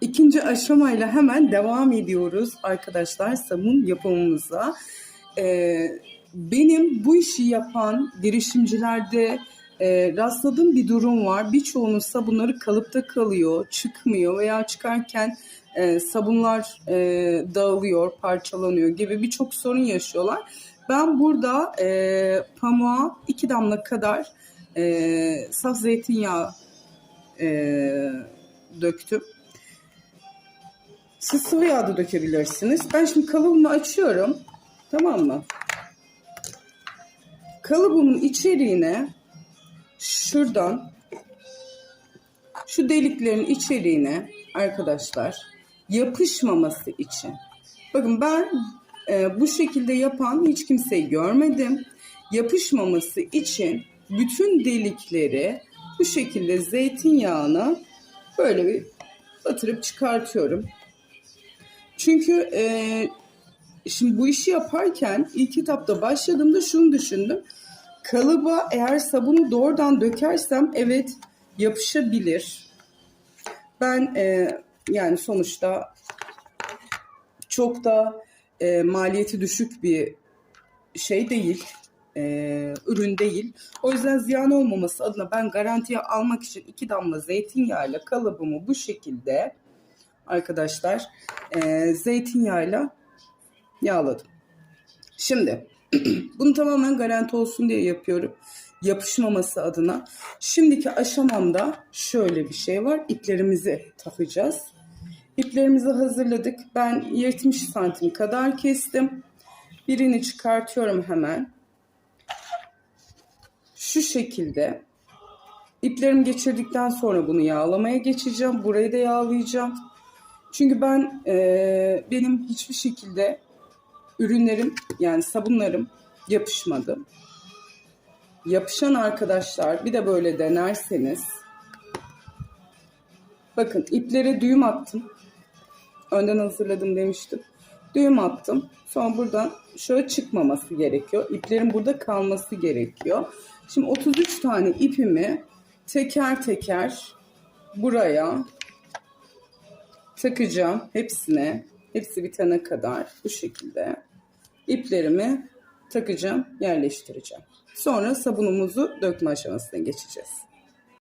İkinci aşamayla hemen devam ediyoruz arkadaşlar sabun yapımımıza. Ee, benim bu işi yapan girişimcilerde e, rastladığım bir durum var. Birçoğunun sabunları kalıpta kalıyor, çıkmıyor veya çıkarken e, sabunlar e, dağılıyor, parçalanıyor gibi birçok sorun yaşıyorlar. Ben burada e, pamuğa iki damla kadar e, saf zeytinyağı e, döktüm. Siz sıvı yağ da dökebilirsiniz. Ben şimdi kalıbımı açıyorum. Tamam mı? Kalıbımın içeriğine şuradan şu deliklerin içeriğine arkadaşlar yapışmaması için. Bakın ben e, bu şekilde yapan hiç kimseyi görmedim. Yapışmaması için bütün delikleri bu şekilde zeytinyağına böyle bir batırıp çıkartıyorum. Çünkü e, şimdi bu işi yaparken ilk etapta başladığımda şunu düşündüm. Kalıba eğer sabunu doğrudan dökersem evet yapışabilir. Ben e, yani sonuçta çok da e, maliyeti düşük bir şey değil, e, ürün değil. O yüzden ziyan olmaması adına ben garantiye almak için iki damla zeytinyağıyla kalıbımı bu şekilde arkadaşlar e, zeytinyağıyla yağladım. Şimdi bunu tamamen garanti olsun diye yapıyorum. Yapışmaması adına. Şimdiki aşamamda şöyle bir şey var. İplerimizi takacağız. İplerimizi hazırladık. Ben 70 santim kadar kestim. Birini çıkartıyorum hemen. Şu şekilde. İplerimi geçirdikten sonra bunu yağlamaya geçeceğim. Burayı da yağlayacağım. Çünkü ben e, benim hiçbir şekilde ürünlerim yani sabunlarım yapışmadı. Yapışan arkadaşlar bir de böyle denerseniz bakın iplere düğüm attım. Önden hazırladım demiştim. Düğüm attım. Sonra buradan şöyle çıkmaması gerekiyor. İplerin burada kalması gerekiyor. Şimdi 33 tane ipimi teker teker buraya takacağım hepsine. Hepsi bitene kadar bu şekilde iplerimi takacağım, yerleştireceğim. Sonra sabunumuzu dökme aşamasına geçeceğiz.